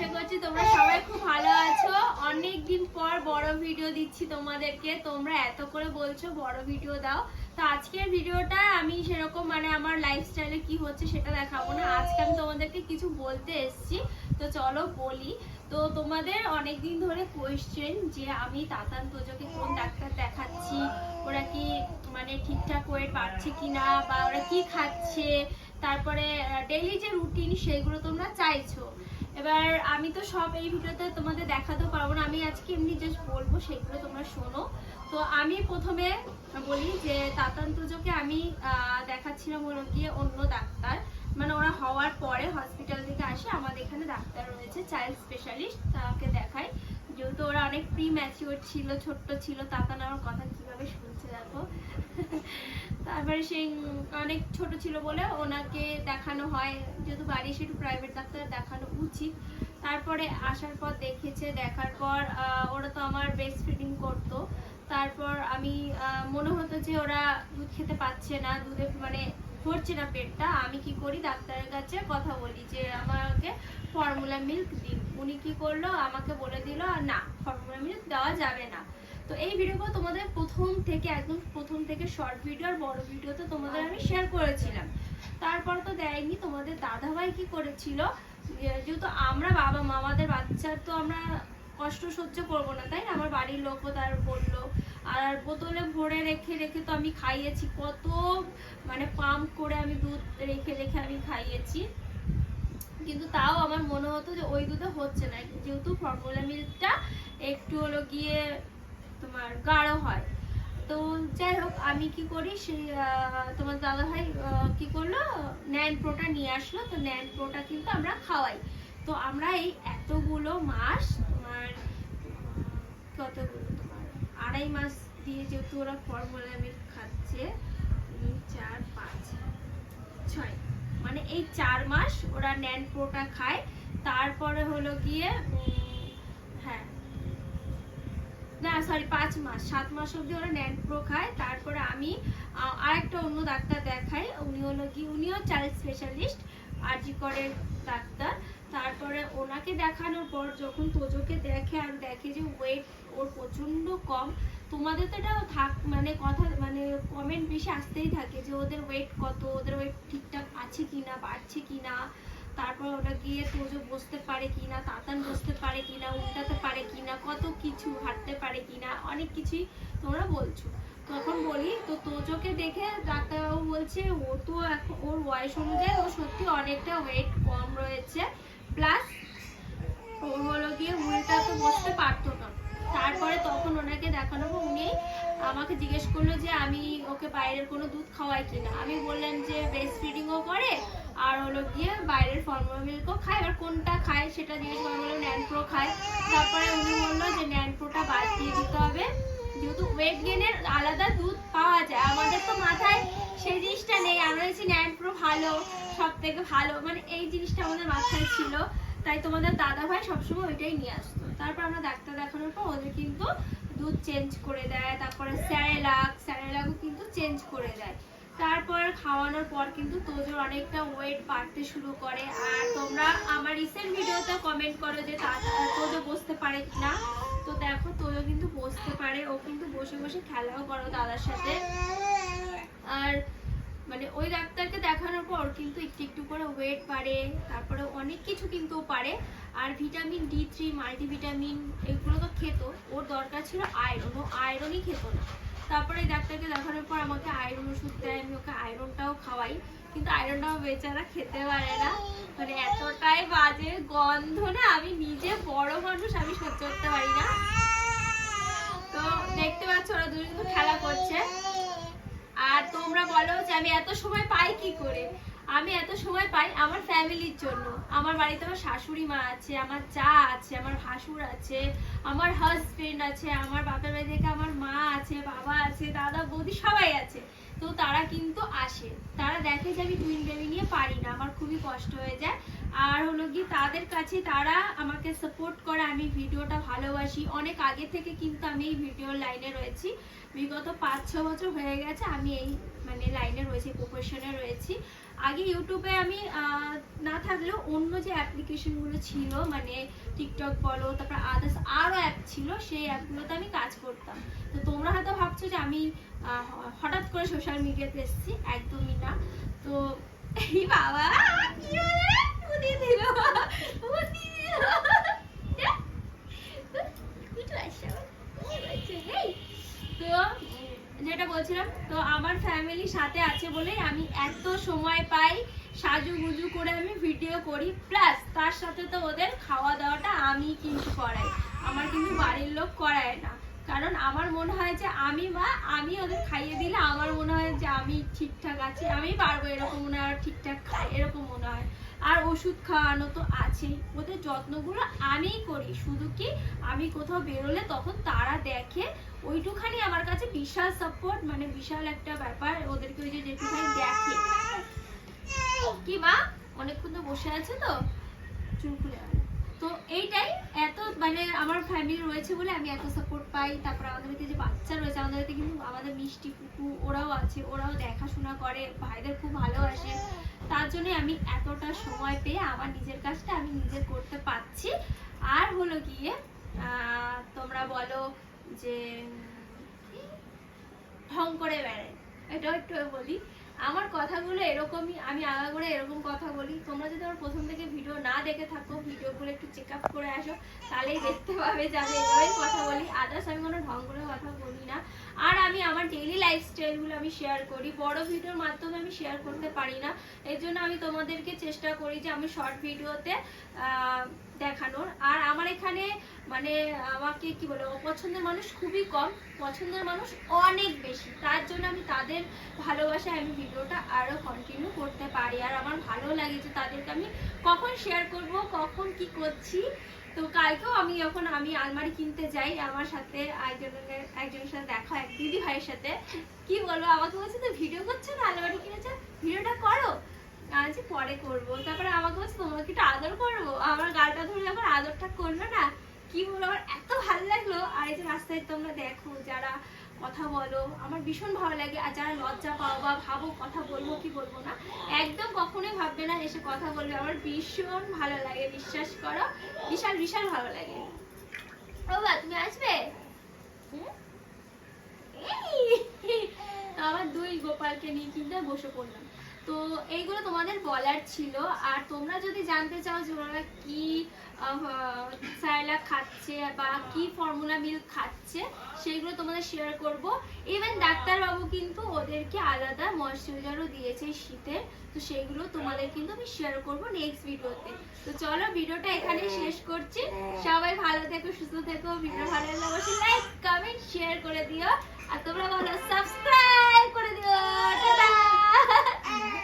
আশা করছি তোমরা সবাই খুব ভালো আছো। অনেক দিন পর বড় ভিডিও দিচ্ছি তোমাদেরকে। তোমরা এত করে বলছো, বড় ভিডিও দাও। তো আজকের ভিডিওটা আমি সেরকম মানে আমার লাইফস্টাইলে কি হচ্ছে সেটা দেখাবো না। আজকে আমি তোমাদেরকে কিছু বলতে এসেছি। তো চলো বলি। তো তোমাদের অনেক দিন ধরে কোয়েশ্চেন যে আমি তাতান তোজোকে কোন ডাক্তার দেখাচ্ছি? ওরা কি মানে ঠিকঠাক ওয়েট পাচ্ছে কিনা? বা ওরা কি খাচ্ছে? তারপরে ডেইলি যে রুটিন সেগুলো তোমরা চাইছো। এবার আমি তো সব এই ভিডিওতে তোমাদের দেখাতে পারব না। আমি আজকে এমনি জাস্ট বলব সেগুলো তোমরা শোনো। তো আমি প্রথমে বলি যে তাতান তুজোকে আমি দেখাচ্ছিলাম হলো গিয়ে অন্য ডাক্তার। মানে ওরা হওয়ার পরে হসপিটাল থেকে আসে। আমাদের এখানে ডাক্তার রয়েছে চাইল্ড স্পেশালিস্ট তাকে দেখায় যেহেতু ওরা অনেক প্রি ম্যাচিওর ছিল, ছোট্ট ছিল তাতান আমার কথা কীভাবে শুনছে দেখো। তারপরে সেই অনেক ছোট ছিল বলে ওনাকে দেখানো হয়, যেহেতু বাড়ি একটু প্রাইভেট ডাক্তার দেখানো উচিত। তারপরে আসার পর দেখেছে, দেখার পর ওরা তো আমার ব্রেস্ট ফিডিং করতো। তারপর আমি মনে হতো যে ওরা দুধ খেতে পাচ্ছে না, দুধে মানে ভরছে না পেটটা। আমি কি করি, ডাক্তারের কাছে কথা বলি যে আমাকে ফর্মুলা মিল্ক দিন। উনি কি করল? আমাকে বলে দিল, না ফর্মুলা দেওয়া যাবে না। তো এই ভিডিওগুলো তোমাদের প্রথম থেকে, একদম প্রথম থেকে শর্ট ভিডিও আর বড় ভিডিও তো তোমাদের আমি শেয়ার করেছিলাম। তারপর তো দেয়নি, তোমাদের দাদাভাই কি করেছিল? যেহেতু আমরা বাবা, মামাদের বাচ্চার তো আমরা কষ্ট সহ্য করব না, তাই না? আমার বাড়ির লোকও তার বলল, আর বোতলে ভরে রেখে রেখে তো আমি খাইয়েছি, কত মানে পাম্প করে আমি দুধ রেখে রেখে আমি খাইয়েছি। কিন্তু তাও আমার মনে হতো যে ওই দুধে হচ্ছে না। যেহেতু ফর্মুলা মিল্কটা একটু হলো গিয়ে তোমার গাঢ় হয়। তো যাই হোক, আমি কি করি, সেই তোমার দাদা ভাই কি করল ন্যান প্রোটা নিয়ে আসলো। তো ন্যান প্রোটা কিন্তু আমরা খাওয়াই। তো আমরা এই এতগুলো মাস তোমার, কতগুলো তোমার, আড়াই মাস দিয়ে যেহেতু ওরা ফর্মুলা মিল্ক খাচ্ছে চার, পাঁচ, ছয় মানে এই চার মাস ওরা ন্যান প্রোটা খায়। তারপরে হলো গিয়ে হ্যাঁ। না সরি পাঁচ মাস, সাত মাস অবধি ওরা ন্যান প্রো খায়। তারপরে আমি আর একটা অন্য ডাক্তার দেখাই। উনি হলো কি উনিও চাইল্ড স্পেশালিস্ট, আর জি করের ডাক্তার। তারপরে ওনাকে দেখানোর পর যখন তোজোকে দেখে আর দেখে যে, ওয়েট, ওর প্রচণ্ড কম। তোমাদের তো এটা থাক মানে কথা মানে কমেন্ট বেশি আসতেই থাকে যে, ওদের ওয়েট কত? ওদের ওয়েট ঠিকঠাক আছে কিনা? বাড়ছে কিনা? তারপর ওটা গিয়ে তোজো বসতে পারে কিনা? তাতান বসতে পারে কিনা? উল্টাতে পারে কিনা? কত কিছু? হাঁটতে পারে কিনা? অনেক কিছুই তোমরা বলছো। তখন বলি, তো তোজোকে দেখে ডাক্তারবাবু বলছে ও তো এখন, ওর বয়স অনুযায়ী ও সত্যি অনেকটা ওয়েট কম রয়েছে। প্লাস ও হলো গিয়ে উল্টা তো বসতে পারতো না। তারপরে তখন ওনাকে দেখানো উনি আমাকে জিজ্ঞেস করল যে, আমি ওকে বাইরের কোনো দুধ খাওয়াই কিনা আমি বললাম যে ব্রেস্ট ফিডিংও করে, আর হলো গিয়ে বাইরের ফর্মুলা মিল্কও খায় এবার কোনটা খায় সেটা জিজ্ঞেস করে বলল ন্যান প্রো খায়। তারপরে উনি বলল যে ন্যান প্রোটা বাদ দিয়ে দিতে হবে। যেহেতু ওয়েট গেনের আলাদা দুধ পাওয়া যায়, আমাদের তো মাথায় সেই জিনিসটা নেই। আমরা হচ্ছে ন্যান প্রো ভালো। সব থেকে ভালো মানে এই জিনিসটা আমাদের মাথায় ছিল। তাই তোমাদের দাদা ভাই সবসময় ওইটাই নিয়ে আসতো। তারপর আমরা ডাক্তার দেখানোর পর ওদের কিন্তু দুধ চেঞ্জ করে দেয়, তারপরে স্যারেলাক, স্যারেলাকও কিন্তু চেঞ্জ করে দেয়। তারপর খাওয়ানোর পর কিন্তু তোদের অনেকটা ওয়েট বাড়তে শুরু করে। আর তোমরা আমার রিসেন্ট ভিডিওতে কমেন্ট করো যে তা- তোজো বসতে পারে কিনা। তো দেখো, তোজো কিন্তু বসতে পারে। ও কিন্তু বসে বসে খেলাও করো দাদার সাথে। আর মানে ওই ডাক্তারকে দেখানোর পর কিন্তু একটু একটু করে ওয়েট বাড়ে, তারপরে অনেক কিছু কিন্তু পারে। আর ভিটামিন ডি থ্রি মাল্টিভিটামিন এগুলো তো খেত, ওর দরকার ছিল আয়রন ও আয়রনই খেত না। তারপরে ডাক্তারকে দেখানোর পর আমাকে আয়রন ওষুধ দেয়, আমি ওকে আয়রনটাও খাওয়াই, কিন্তু আয়রনটাও বেচারা খেতে পারে না। মানে এতটাই বাজে গন্ধ না, আমি নিজে বড় মানুষ, আমি সহ্য করতে পারি না। তো দেখতে পাচ্ছ ওরা দুজন কিন্তু খেলা করছে আর তোমরা বলো যে আমি এত সময় পাই কি করে? আমি এত সময় পাই আমার ফ্যামিলির জন্য। আমার বাড়িতে আমার শাশুড়ি মা আছে, আমার চা আছে, আমার ভাসুর আছে, আমার হাজবেন্ড আছে, আমার বাপের বাড়ি থেকে আমার মা আছে, বাবা আছে, দাদা, বৌদি সবাই আছে। তো তারা কিন্তু আসে। তারা দেখে যে আমি টুইন বেবি নিয়ে পারি না। আমার খুবই কষ্ট হয়ে যায়। আর হলো কি তাদের কাছে তারা আমাকে সাপোর্ট করে, আমি ভিডিওটা ভালোবাসি। অনেক আগে থেকে কিন্তু আমি এই ভিডিওর লাইনে রয়েছি। বিগত পাঁচ, ছ বছর হয়ে গেছে আমি এই মানে লাইনে রয়েছি প্রফেশনে রয়েছি। আগে ইউটিউবে আমি না থাকলেও অন্য যে অ্যাপ্লিকেশনগুলো ছিল মানে টিকটক বলো, তারপর আদার্স আরও অ্যাপ ছিল, সেই অ্যাপগুলোতে আমি কাজ করতাম। তো তোমরা হয়তো ভাবছ যে আমি হঠাৎ করে সোশ্যাল মিডিয়াতে এসেছি, একদমই না। তো, এই বাবা যেটা বলছিলাম, তো আমার ফ্যামিলির সাথে আছে বলেই আমি এত সময় পাই সাজুগুজু করে আমি ভিডিও করি প্লাস তার সাথে তো ওদের খাওয়া দাওয়াটা আমি কিন্তু করাই। আমার কিন্তু বাড়ির লোক করায় না। কারণ আমার মনে হয় যে আমি মা, আমি ওদের খাইয়ে ঠিকঠাক আছে আমি পারব এরকম মনে হয় ঠিকঠাক খাই, এরকম মনে হয়। আর ওষুধ খাওয়ানো তো আছেই, ওদের যত্নগুলো আমিই করি, শুধু কি আমি কোথাও বেরোলে তখন তারা দেখে, ওইটুখানি আমার কাছে বিশাল সাপোর্ট মানে বিশাল একটা ব্যাপার, ওদেরকে ওই যে যেটুখানি দেখে। কি মা, অনেকক্ষণ তো বসে আছে তো? চুল খুলে। তো এইটাই, এত মানে আমার ফ্যামিলি রয়েছে বলে আমি এত সাপোর্ট পাই। তারপর আমাদের যে বাচ্চা রয়েছে আমাদের কিন্তু আমাদের মিষ্টি কুকু ওরাও আছে, ওরাও দেখাশোনা করে, ভাইদের খুব ভালোবাসে। তার জন্য আমি এতটা সময় পেয়ে আমার নিজের কাজটা আমি নিজে করতে পারছি। আর হলো গিয়ে তোমরা বলো যে ঢং করে বেড়ায়। এটাও একটু বলি। আমার কথাগুলো এরকমই, আমি আগা করে এরকম কথা বলি। তোমরা যদি আমার প্রথম থেকে ভিডিও না দেখে থাকো ভিডিওগুলো একটু চেক আপ করে আসো, তাহলেই দেখতে পাবে যে আমি এভাবেই কথা বলি। আদার্স আমি কোনো ঢং করে কথা বলি না। আর আমি আমার ডেইলি লাইফস্টাইলগুলো আমি শেয়ার করি। বড় ভিডিওর মাধ্যমে আমি শেয়ার করতে পারি না। এর জন্য আমি তোমাদেরকে চেষ্টা করি যে আমি শর্ট ভিডিওতে দেখানোর। আর আমার এখানে মানে আমাকে কি বলে, অপছন্দের মানুষ খুবই কম, পছন্দের মানুষ অনেক বেশি। তার জন্য আমি তাদের ভালোবাসায় আমি ভিডিওটা আরও কন্টিনিউ করতে পারি। আর আমার ভালো লাগে যে তাদেরকে আমি কখন শেয়ার করব, কখন কি করছি। তো কালকেও আমি যখন আমি আলমারি কিনতে যাই, আমার সাথে একজনের একজনের সাথে দেখা এক দিদি ভাইয়ের সাথে, কি বলব, আমাকে বলছে তো ভিডিও করছ না? আলমারি কিনেছো? ভিডিওটা করো আজ পরে করব। তারপরে আমাকে বলছে তোমাকে একটু আদর করব? আমার গালটা ধরে যখন আদরটা করল না, কি বলব আমার এত ভালো লাগল। আর এই যে রাস্তায় তোমরা দেখো, যারা কথা বলো, আমার ভীষণ ভালো লাগে। আর যারা লজ্জা পাও বা ভাবো কথা বলব কি বলব না, একদম কখনোই ভাববে না এসে কথা বলবে। আমার ভীষণ ভালো লাগে, বিশ্বাস করো, বিশাল বিশাল ভালো লাগে। ও বা, তুমি আসবে? আমার দুই গোপালকে নিয়ে কিন্তু বসে পড়লাম তো এইগুলো তোমাদের বলার ছিল। আর তোমরা যদি জানতে চাও যে ওরা কি স্যালাক খাচ্ছে বা কি ফর্মুলা মিল্ক খাচ্ছে সেগুলো তোমাদের শেয়ার করব। ইভেন ডাক্তারবাবু কিন্তু ওদেরকে আলাদা ময়শ্চারাইজারও দিয়েছে শীতের। তো সেইগুলো তোমাদের কিন্তু আমি শেয়ার করব নেক্সট ভিডিওতে তো চলো ভিডিওটা এখানে শেষ করছি। সবাই ভালো থেকো, সুস্থ থেকো ভিডিও ভালো লাগলে অবশ্যই লাইক কমেন্ট শেয়ার করে দিও। আর তোমরা ভালো সাবস্ক্রাইব